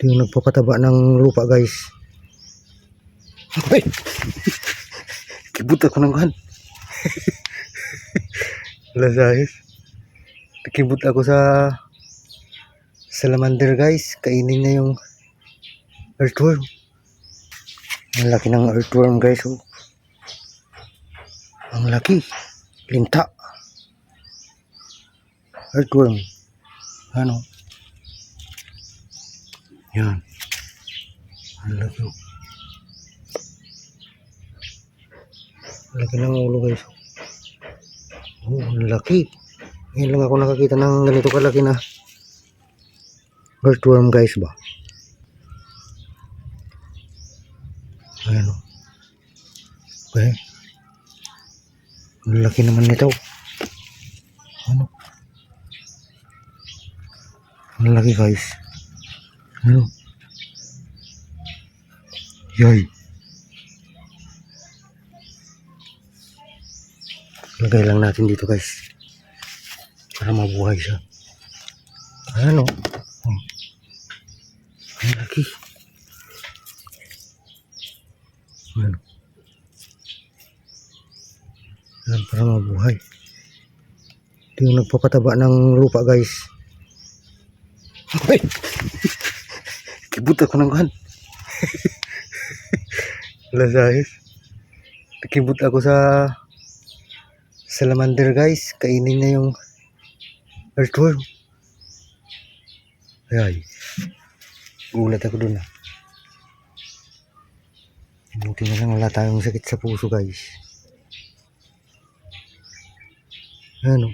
Ito yung nagpapataba ng lupa guys. Ay! Kibot ako ng kan. Lasayas. Kibot ako sa salamander guys. Kainin na yung earthworm. Ang laki ng earthworm guys. Oh. Ang laki. Linta. Earthworm. Ano? Yan. Oh. Ang laki ng ulo guys. Oh, ang laki. Ngayon lang ako nakakita ng ganito kalaki na earthworm guys ba. Ayan o. Okay. Ang laki naman nito. Ano? Ang laki guys. Ano? Yay. Lagay lang natin dito guys. Para mabuhay siya. Ano? Oh. Ang laki. Ano? Yan, para mabuhay. Ito yung nagpapataba ng lupa guys. Ay! Kibot ako ng kan. Lasayas. Kibot ako sa salamander guys. Kainin na yung earthworm. Ay. Gulat ako dun ah. Buti na lang wala tayong sakit sa puso guys. Ano?